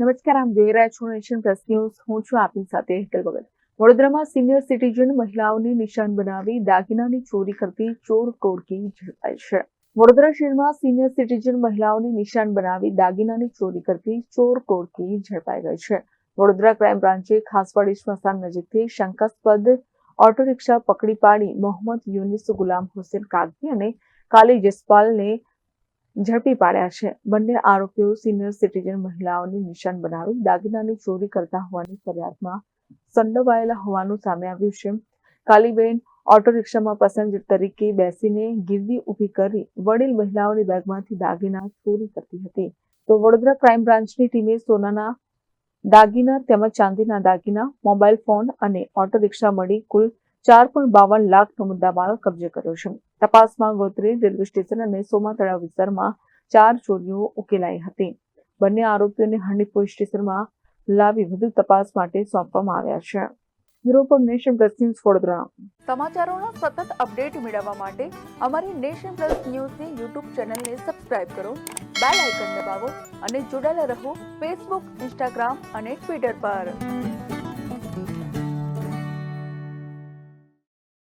નમસ્કાર, આમ જોઈ રહ્યા છો નેશન પ્લસ ન્યૂઝ. હું છું આપની સાથે હેતલ ભગત. વડોદરામાં સિનિયર સિટીઝન મહિલાઓને નિશાન બનાવી દાગીનાની ચોરી કરતી ચોર ટોળકી ઝડપાઈ છે. વડોદરા શહેરમાં સિનિયર સિટીઝન મહિલાઓને નિશાન બનાવી દાગીનાની ચોરી કરતી ચોર ટોળકી ઝડપાઈ ગઈ છે. વડોદરા ક્રાઇમ બ્રાન્ચે ખાસવાડી સ્મશાન નજીકથી શંકાસ્પદ ઓટો રિક્ષા પકડી પાડી મોહમ્મદ યુનિસ ગુલામ હુસેન કાગી અને કાલી જસપાલને ઝડપી પાડ્યા છે. બંને આરોપીઓ સિનિયર સિટીઝન મહિલાઓની નિશાન બનાવી દાગીનાની ચોરી કરતા હોવાની ફરિયાદમાં સંડોવાયેલા હોવાનું સામે આવ્યું છે. કાલીબેન ઓટો રિક્ષામાં પેસેન્જર તરીકે બેસીને ગીરદી ઊભી કરી વડીલ મહિલાઓની બેગમાંથી દાગીના ચોરી કરતી હતી. તો વડોદરા ક્રાઇમ બ્રાન્ચની ટીમે સોનાના દાગીના તેમજ ચાંદીના દાગીના મોબાઈલ ફોન અને ઓટો રિક્ષા મળી કુલ ચાર લાખનો મુદ્દામાલ કબજે કર્યો છે. તપાસમાં ગોત્રી રેલવે સ્ટેશન અને સોમા તળાવ વિસ્તારમાં ચાર ચોરીઓ ઉકેલાઈ હતી. બંને આરોપીઓને હરણી પોલીસ સ્ટેશનમાં લાવી વધુ તપાસ માટે સોંપવામાં આવ્યા છે. Bureau for nation plus news Vadodara. સમાચારોના સતત અપડેટ મેળવવા માટે અમારી નેશન પ્લસ ન્યૂઝની યુટ્યુબ ચેનલને સબસ્ક્રાઇબ કરો, બેલ આઇકન દબાવો અને જોડાયેલા રહો ફેસબુક, ઇન્સ્ટાગ્રામ અને ટ્વિટર પર.